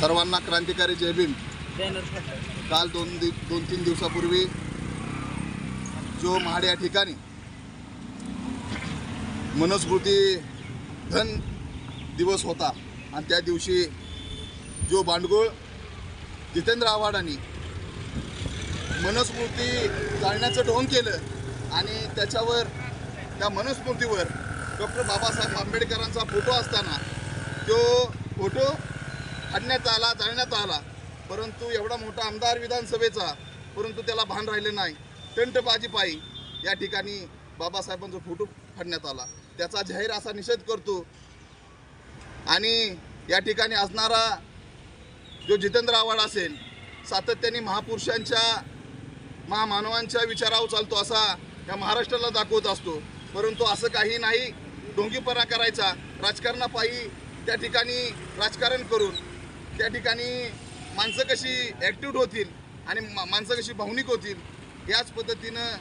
सर्वांना क्रांतिकारी जय भीम. काल दोन दि दोन तीन दिवसापूर्वी जो महाड या ठिकाणी मनस्मृती धन दिवस होता आणि त्या दिवशी जो बांडगुळ जितेंद्र आव्हाडांनी मनस्फूर्ती जाळण्याचं ढोंग केलं आणि त्याच्यावर त्या मनस्फूर्तीवर डॉक्टर बाबासाहेब आंबेडकरांचा फोटो असताना तो फोटो फाडण्यात आला जाळण्यात आला परंतु एवढा मोठा आमदार विधानसभेचा परंतु त्याला भान राहिले नाही टंटबाजी पायी या ठिकाणी बाबासाहेबांचा फोटो फाडण्यात आला. त्याचा जाहीर असा निषेध करतो आणि या ठिकाणी असणारा जो जितेंद्र आव्हाड असेल सातत्याने महापुरुषांच्या महामानवांच्या विचारावर चालतो असा या महाराष्ट्राला दाखवत असतो. परंतु असं काही नाही ढोंगीपणा करायचा राजकारणापायी त्या ठिकाणी राजकारण करून त्या ठिकाणी माणसं कशी ॲक्टिव्ह होतील आणि मा- माणसं कशी भावनिक होतील याच पद्धतीनं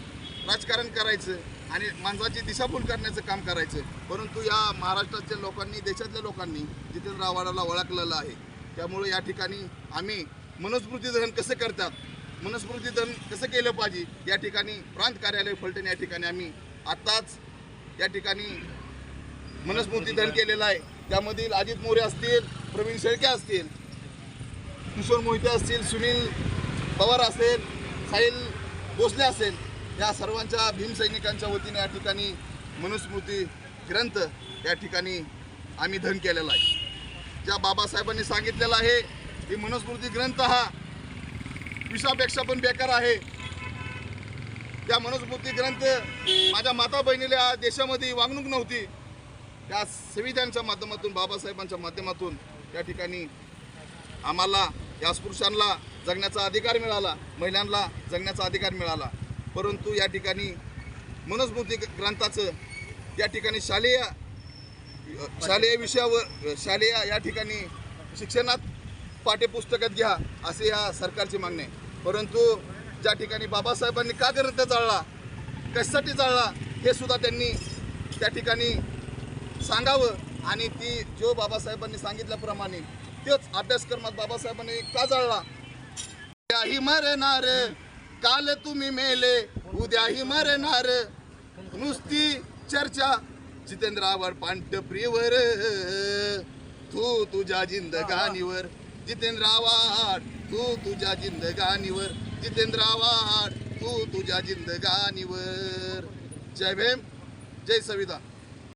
राजकारण करायचं आणि माणसाची दिशाभूल करण्याचं काम करायचं. परंतु या महाराष्ट्राच्या लोकांनी देशातल्या लोकांनी जितेंद्र आव्हाडाला ओळखलेलं आहे. त्यामुळे या ठिकाणी आम्ही मनुस्मृती दहन कसं करतात मनुस्मृती दहन कसं केलं पाहिजे या ठिकाणी प्रांत कार्यालय फलटण या ठिकाणी आम्ही आत्ताच या ठिकाणी मनुस्मृती दहन केलेलं आहे. त्यामधील अजित मोरे असतील प्रवीण शेळके असतील किशोर मोहिते असतील सुनील पवार असेल साहिल भोसले असेल या सर्वांच्या भीमसैनिकांच्या वतीने या ठिकाणी मनुस्मृती ग्रंथ या ठिकाणी आम्ही धन केलेला आहे. ज्या बाबासाहेबांनी सांगितलेलं आहे की मनुस्मृती ग्रंथ हा विषापेक्षा पण बेकार आहे. त्या मनुस्मृती ग्रंथ माझ्या माता बहिणीला देशामध्ये वागणूक नव्हती. त्या संविधानच्या माध्यमातून बाबासाहेबांच्या माध्यमातून या ठिकाणी आम्हाला या स्पुरुषांना जगण्याचा अधिकार मिळाला महिलांना जगण्याचा अधिकार मिळाला. परंतु या ठिकाणी मनुस्मृती ग्रंथाचं या ठिकाणी शालेय शालेय विषयावर शालेय या ठिकाणी शिक्षणात पाठ्यपुस्तकात घ्या असे या सरकारची मागणी आहे. परंतु ज्या ठिकाणी बाबासाहेबांनी का ग्रंथ जाळला कशासाठी जाळला हे सुद्धा त्यांनी त्या ठिकाणी सांगावं. आणि ती जो बाबासाहेबांनी सांगितल्याप्रमाणे तेच अभ्यासक्रमात बाबासाहेबांनी का जाळला? उद्याही मरणार काल तुम्ही मेले उद्याही मरणार. नुसती चर्चा जितेंद्र आव्हाड तू तुझ्या जिंदगानीवर. जितेंद्र तू तुझ्या जिंदगानीवर. जितेंद्र तू तुझ्या जिंदगानीवर. जय भीम जय सविता.